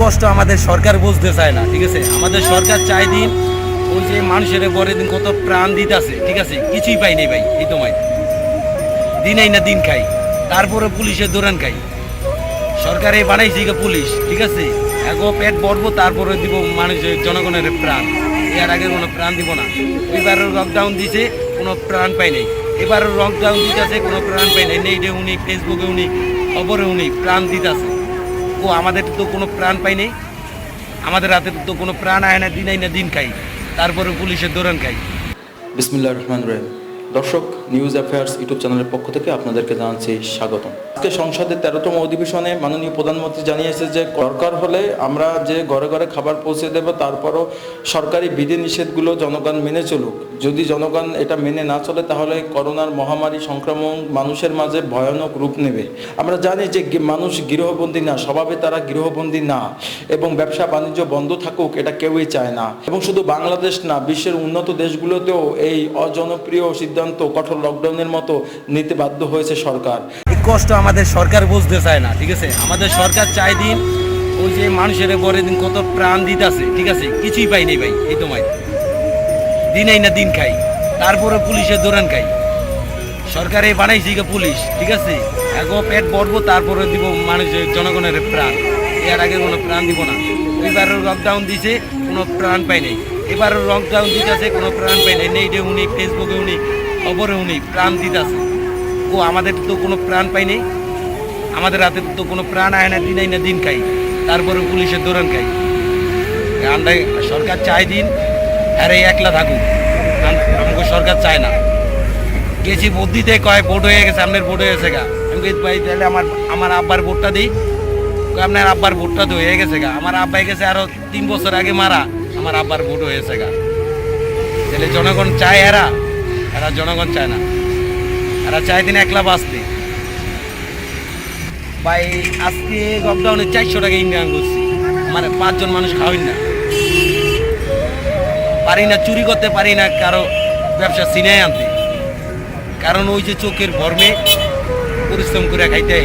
কষ্ট আমাদের সরকার বুঝতে চায় না, ঠিক আছে? আমাদের সরকার চাই দিন ওই যে মানুষের পরে দিন কত প্রাণ দিতেছে, ঠিক আছে? কিছুই পাই নাই ভাই, এই তোমায় দিনেই না দিন খাই, তারপরে পুলিশের দৌড়ান খাই। সরকারে বানাইছে পুলিশ, ঠিক আছে? এগো পেট ভরবো, তারপরে দিব মানুষের, জনগণের প্রাণ। এর আগে কোনো প্রাণ দিব না। এবারও লকডাউন দিছে, কোনো প্রাণ পাই নাই। এবারও লকডাউন দিতেছে, কোনো প্রাণ পাই নাই। নেইটে উনি ফেসবুকে উনি, খবরে উনি প্রাণ দিতেছে। ও আমাদের তো কোনো প্রাণ পাই নেই। আমাদের হাতে তো কোনো প্রাণ আয় না দিনাই না, দিন খাই। তারপরে পুলিশের দৌড়ান খাই। বিসমুল্লাহ রহমান রহিম। দর্শক নিউজ অ্যাফেয়ার্স ইউটিউব চ্যানেলের পক্ষ থেকে আপনাদেরকে জানাচ্ছি স্বাগতম। আজকে সংসদের তেরোতম অধিবেশনে মাননীয় প্রধানমন্ত্রী জানিয়েছে যে, দরকার হলে আমরা যে ঘরে ঘরে খাবার পৌঁছে দেব, তারপরও সরকারি বিধি নিষেধগুলো জনগণ মেনে চলুক। যদি জনগণ এটা মেনে না চলে, তাহলে করোনার মহামারী সংক্রমণ মানুষের মাঝে ভয়ানক রূপ নেবে। আমরা জানি যে মানুষ গৃহবন্দী না, স্বভাবে তারা গৃহবন্দী না এবং ব্যবসা বাণিজ্য বন্ধ থাকুক, এটা কেউই চায় না। এবং শুধু বাংলাদেশ না, বিশ্বের উন্নত দেশগুলোতেও এই অজনপ্রিয় সিদ্ধান্ত কঠোর লকডাউনের মতো নিতে বাধ্য হয়েছে সরকার। এই কষ্ট আমাদের সরকার বুঝতে চায় না, ঠিক আছে? আমাদের সরকার চাই দিন ওই যে মানুষের পরে দিন কত প্রাণ দিতেছে, ঠিক আছে? কিছুই পাই নাই ভাই, এই তোমায় দিনেই না দিন খাই তারপরে পুলিশের দৌড়ান খাই। সরকারে বানাইছে কি পুলিশ, ঠিক আছে? এগো পেট ভরবো, তারপরে দিব মানুষের, জনগণের প্রাণ। এর আগে কোনো প্রাণ দিব না। এবারও লকডাউন দিছে, কোনো প্রাণ পাই নাই। এবারও লকডাউন দিতেছে, কোনো প্রাণ পাই নাই। নেইটে উনি ফেসবুকে উনি খবরে উনি প্রাণ দিতেছে ও আমাদের তো কোনো প্রাণ পাই নেই, আমাদের হাতে তো কোনো প্রাণ আয় না দিনাই না, দিন খাই তারপরে পুলিশের দৌড়ান খাই আমরা সরকার চাই দিন, আর এই একলা থাকুক। আম- আমাকে সরকার চায় না। গেছি ভোট দিতে কয়, ভোট হয়ে গেছে আপনার ভোট হয়ে গেছে গা। আমি ভাই, তাহলে আমার আমার আব্বার ভোটটা দিই। আপনার আব্বার ভোটটা তো হয়ে গেছে গা। আমার আব্বাই গেছে আরও তিন বছর আগে মারা। আমার আব্বার ভোট হয়েছে গা। তাহলে জনগণ চায় এরা। এরা জনগণ চায় না। এরা চায় দিন একলা বাঁচতে ভাই, আজকে লকডাউনে চারশো টাকা ইনকাম করছি মানে পাঁচজন মানুষ খাওয়াই না। পারি না, চুরি করতে পারি না, কারও ব্যবসা সিনাই আনতে। কারণ ওই যে চোখের ভরমে পরিশ্রম করে খাইতে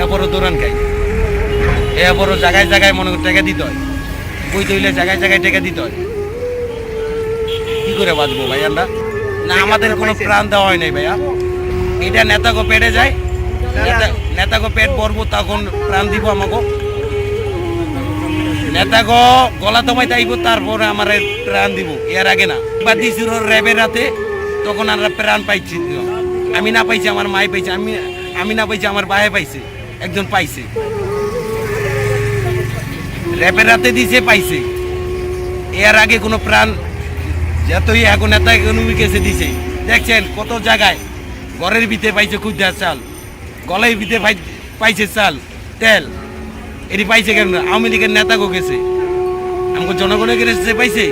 এ বড় দৌড়ান খাই এ বড় জায়গায় জায়গায় মনে করে টাকা দিতে হয়। বই তৈলে জায়গায় জায়গায় টাকা দিতে হয়। কি করে বাঁচবো ভাই আমরা? না আমাদের কোনো প্রাণ দেওয়া হয় নাই ভাইয়া। এটা নেতাকে পেটে যায়। নেতা- নেতাকে পেট ভরবো তখন প্রাণ দিব আমাকে নেতাকে গলা তোমায় তাইব তারপরে আমার প্রাণ দিব। এর আগে না। বা দিছিল র্যাবের রাতে তখন আমরা প্রাণ পাইছি। আমি না পাইছি আমার মাই পাইছে। আমি আমি না পাইছি আমার ভাই পাইছে। একজন পাইছে। র্যাবের রাতে দিছে পাইছে। এর আগে কোনো প্রাণ যতই এখন নেতা ইকোনমি কেসে দিছে, দেখছেন কত জায়গায় ঘরের ভিতরে পাইছে খুঁজা চাল, গলায় ভিতরে পাই- পাইছে চাল, তেল। এটি পাইছে কেন? আওয়ামী লীগের নেতা গেছে। আমাকে জনগণের কাছে পাইছে,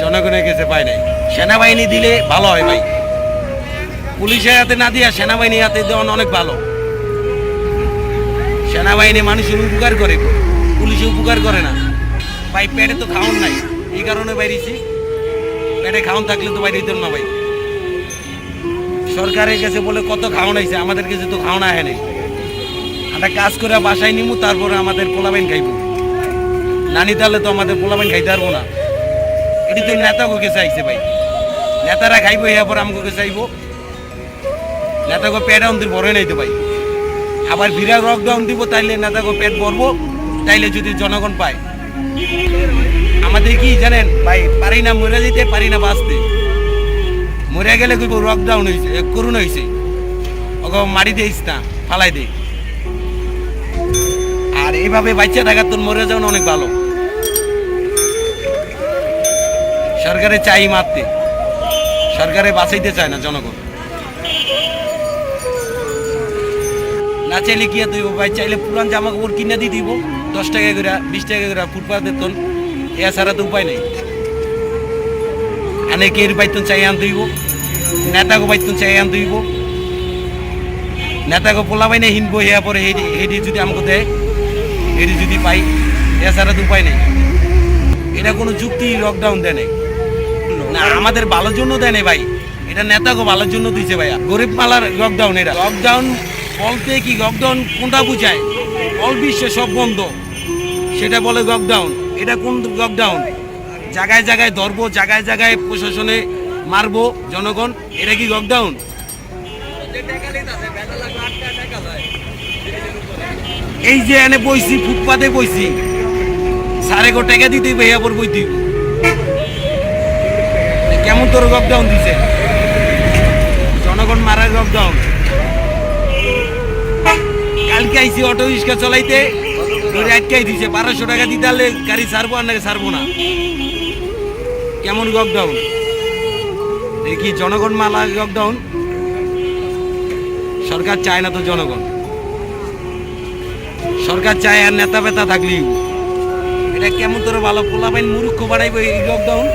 জনগণের কাছে পায় নাই। সেনাবাহিনী দিলে ভালো হয় ভাই। পুলিশের হাতে না দিয়া সেনাবাহিনী হাতে দেওয়া অনেক ভালো। সেনাবাহিনী মানুষের উপকার করে, পুলিশে উপকার করে না। ভাই, পেটে তো খাওয়ান নাই। এই কারণে বাইরেছি। পেটে খাওয়ান থাকলে তো বাইরে না ভাই। সরকারের কাছে বলে কত খাওয়ান আইছে, আমাদের কাছে তো খাওয়ানো আহে নাই। আমরা কাজ করে বাসায় নিমু, তারপরে আমাদের পোলাবেন খাইব। নানি তাহলে তো আমাদের পোলাবেন খাইতে পারব না। এটি তো নেতা কাছে চাইছে ভাই। নেতারা খাইব, এরপর আমাকে চাইব নেতাকে পেট অন্তির ভরে নাই তো ভাই। আবার বিরাট লকডাউন দিব, তাইলে নেতাকে পেট ভরবো, তাইলে যদি জনগণ পায়। আমাদের কি জানেন? ভাই, পারি না মরে যেতে, পারি না বাঁচতে। মরে গেলে কইব লকডাউন হয়েছে করুন হয়েছে ওকে মারি দিস না ফালাই দে। আর এইভাবে বাচ্চা থাকা তোর মরে যাওয়া অনেক ভালো। সরকারে চাই মারতে। সরকারে বাঁচাইতে চায় না জনগণ। না চাইলে কি দিব ভাই চাইলে পুরান জামা কাপড় কিনে দিয়ে দিব? দশ টাকা করে, বিশ টাকা করে ফুটপাত বেতন, এছাড়া তো উপায় নেই। অনেকের বাইতন চাই আন দিব নেতাকে বাইতন চাই আন দিব নেতাকে পোলা বাইনে হিনবো, হেয়া পরে হেডি যদি আমাকে দেয়, হেডি যদি পাই, এছাড়া তো উপায় নেই। এটা কোনো যুক্তি লকডাউন দেয় নাই। না, আমাদের ভালোর জন্য দেয় নাই ভাই। এটা নেতাকে ভালোর জন্য দিছে ভাইয়া। গরিব মালার লকডাউন এটা। লকডাউন বলতে কি লকডাউন কোনটা বুঝায়? অল বিশ্বে সব বন্ধ। সেটা বলে লকডাউন এটা কোন লকডাউন জায়গায় জায়গায় ধরবো, জায়গায় জায়গায় প্রশাসনে মারবো জনগণ, এটা কি লকডাউন এই যে এনে বইছি, ফুটপাতে বইছি, সাড়ে কো টাকা দিতে ভাইয়া পর বই দিব। কেমন তোর লকডাউন দিছে? জনগণ মারার লকডাউন কালকে আইসি অটো রিক্সা চলাইতে। ধরে আটকাই দিছে, বারোশো টাকা দিতে হলে গাড়ি ছাড়বো আর নাকি ছাড়বো না? কেমন লকডাউন দেখি জনগণ মালা লকডাউন সরকার চায় না তো জনগণ। সরকার চায় আর নেতা বেতা থাকলি। এটা কেমন তোর ভালো? পোলাবাইন মূর্খ বাড়াইব এই লকডাউন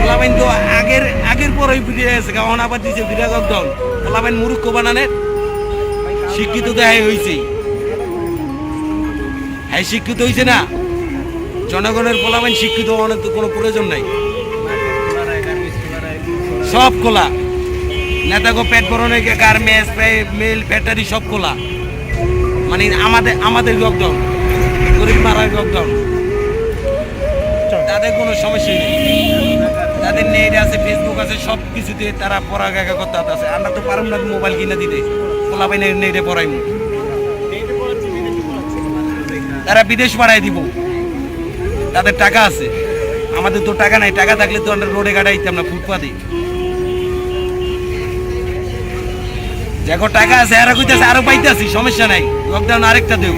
পোলাবাইন তো আগের আগের পরেই ফিরে গেছে, কারণ আবার দিছে ফিরে লকডাউন পোলাবাইন মূর্খ বানানের শিক্ষিত দেখাই হয়েছে হ্যাঁ শিক্ষিত হয়েছে না। জনগণের পোলাবাইন শিক্ষিত হওয়ার তো কোনো প্রয়োজন নাই। সব খোলা নেতাগো পেট ভরণে গার্মেন্টস মিল, ফ্যাক্টরি, সব খোলা মানে আমাদের আমাদের লকডাউন, গরিব মারার লকডাউন। তাদের কোনো সমস্যা নেই। তাদের নেট আছে ফেসবুক আছে, সব কিছুতে তারা পড়ালেখা করতে আছে। আমরা তো পারব না মোবাইল কিনে দিতে। খোলা পোলাপাই নেটে পড়াইমু তারা বিদেশ পাঠাই দিব। তাদের টাকা আছে। আমাদের তো টাকা নাই, টাকা থাকলে তো আমরা রোডে গাড়াইতাম না, ফুটপাতে। দেখো, টাকা আছে, আরও কইতাছে, আরও পাইতাছি, সমস্যা নাই। লকডাউন আরেকটা দেও।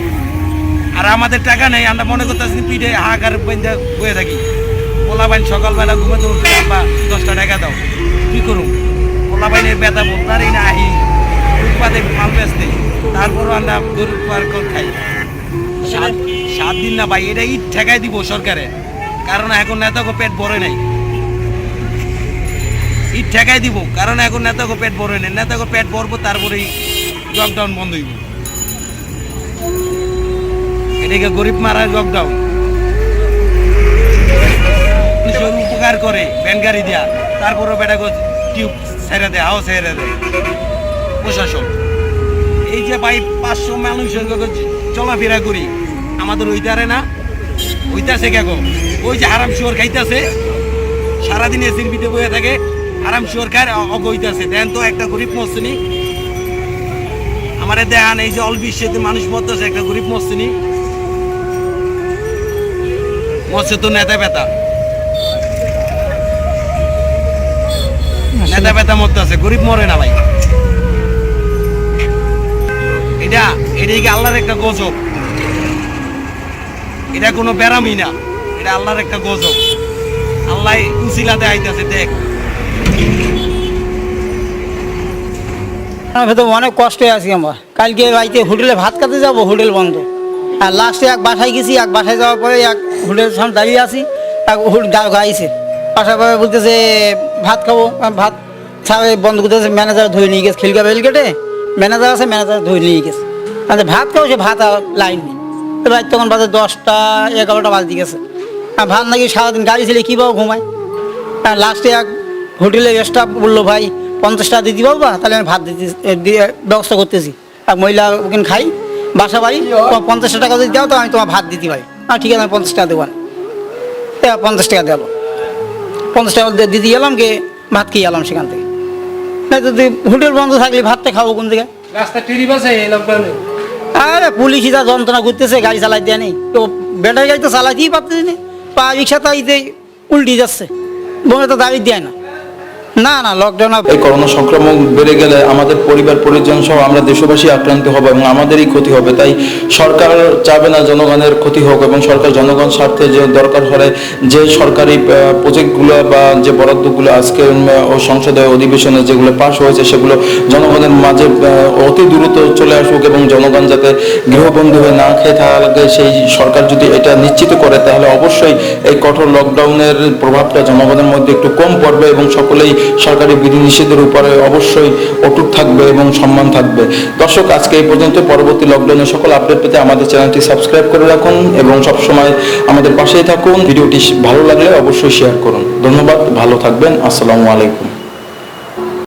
আর আমাদের টাকা নেই, আমরা মনে করতেছি পিঠে বইন্দা বয়ে থাকি। পোলাবাইন সকালবেলা ঘুমাতে উঠতে বা দশটা টাকা দাও। কি করুম? পোলাবাইনের বেতা বলতারই না, আহি ফুটপাতে মাল বেচতে তারপরও আমরা গরু পার খাই। সাত সাত দিন না ভাই, এটা ইট ঠেকাই দিব সরকারে। কারণ এখন নেতাকে পেট ভরে নাই। ইট ঠেকাই দিব, কারণ এখন নেতাকে পেট ভরে নেই। নেতাকে পেট ভরবো, তারপরেই লকডাউন বন্ধ হইব। এটাকে গরিব মারার লকডাউন কৃষক উপকার করে ভ্যান গাড়ি দেয়া। তারপরে বেটাকে টিউব ছেড়ে দেয় হাও ছেড়ে দেয়। প্রশাসন। এই যে ভাই, পাঁচশো মানুষ চলাফেরা করি। আমাদের ওইটারে না ওইটাছে কেন ওই যে হারাম শুয়ার খাইতেছে, সারাদিন এসির ভিতরে বয়ে থাকে আরাম শুয়ার খায় অগইতাছে। দেন তো একটা গরিব মস্তিনি আমারে দেখান এই যে অল অলবিশ্বেতে মানুষ মরতেছে, একটা গরিব মস্তিনি মরছে তো নেতা বেতা নেতা বেতা মরতেছে, গরিব মরে না ভাই। এটা এটা কি আল্লাহর একটা গজব? এটা কোনো ব্যারামই না। এটা আল্লাহর একটা গজব। আল্লাহ উসিলাতে আইতাছে, দেখ। তো অনেক কষ্টে আছি আমরা। কালকে রাইতে হোটেলে ভাত খেতে যাব, হোটেল বন্ধ। আর লাস্টে এক বাসায় গেছি, এক বাসায় যাওয়ার পরে এক হোটেলের সামনে দাঁড়িয়ে আছি, এক হোটেল গাইছে পরে বলতেছে, ভাত খাব ভাত ছাড়ে বন্ধ করতেছে ম্যানেজার ধরে নিয়ে গেছে খিলকা বেল কেটে ম্যানেজার আছে ম্যানেজার ধরে নিয়ে গেছে। আমি ভাত খাব সে ভাত লাইন নেই। রাত তখন বাজে দশটা, এগারোটা বাজতে গেছে। আর ভাত নাকি সারাদিন গাড়ি ছেলে কীভাবে ঘুমায়? আর লাস্টে এক হোটেলের স্টাফ বলল, ভাই পঞ্চাশ টাকা দিতে পারবা তাহলে আমি ভাত দিতে ব্যবস্থা করতেছি। আর মহিলা ওখানে খাই, বাসা বাড়ি, তোমার পঞ্চাশ টাকা যদি দাও তো আমি তোমার ভাত দিতে পারি। আর ঠিক আছে, আমি পঞ্চাশ টাকা দেবো পঞ্চাশ টাকা দেবো। পঞ্চাশ টাকা দিতে গেলাম কে ভাত খেয়ে গেলাম সেখান থেকে। না, যদি হোটেল বন্ধ থাকলে ভাতটা খাব কোন জায়গায়? রাস্তা আরে পুলিশই যা যন্ত্রণা করতেছে, গাড়ি চালাই দেয় নেই তো ব্যাটারি গাড়ি তো চালাইতেই পারতেছি না। পা রিক্সা তাইতে উল্টি যাচ্ছে। বলে তো দাবি দেয় না। না না লকডাউন এই করোনা সংক্রমণ বেড়ে গেলে আমাদের পরিবার, পরিজন সহ আমরা দেশবাসী আক্রান্ত হব এবং আমাদেরই ক্ষতি হবে। তাই সরকার চাবে না জনগণের ক্ষতি হোক এবং সরকার জনগণ স্বার্থে যে দরকার হলে যে সরকারি প্রজেক্টগুলো বা যে বরাদ্দগুলো আজকে সংসদে অধিবেশনে যেগুলো পাশ হয়েছে, সেগুলো জনগণের মাঝে অতি দ্রুত চলে আসুক এবং জনগণ যাতে গৃহবন্দী হয়ে না খেয়ে থাকে, সেই সরকার যদি এটা নিশ্চিত করে, তাহলে অবশ্যই এই কঠোর লকডাউনের প্রভাবটা জনগণের মধ্যে একটু কম পড়বে এবং সকলেই সরকারি বিধিনিষেধের উপরে অবশ্যই অটুট থাকবে এবং সম্মান থাকবে। দর্শক, আজকে এই পর্যন্ত। পরবর্তী লকডাউনের সকল আপডেট পেতে আমাদের চ্যানেলটি সাবস্ক্রাইব করে রাখুন এবং সবসময় আমাদের পাশেই থাকুন। ভিডিওটি ভালো লাগলে অবশ্যই শেয়ার করুন। ধন্যবাদ, ভালো থাকবেন। আসসালামু আলাইকুম।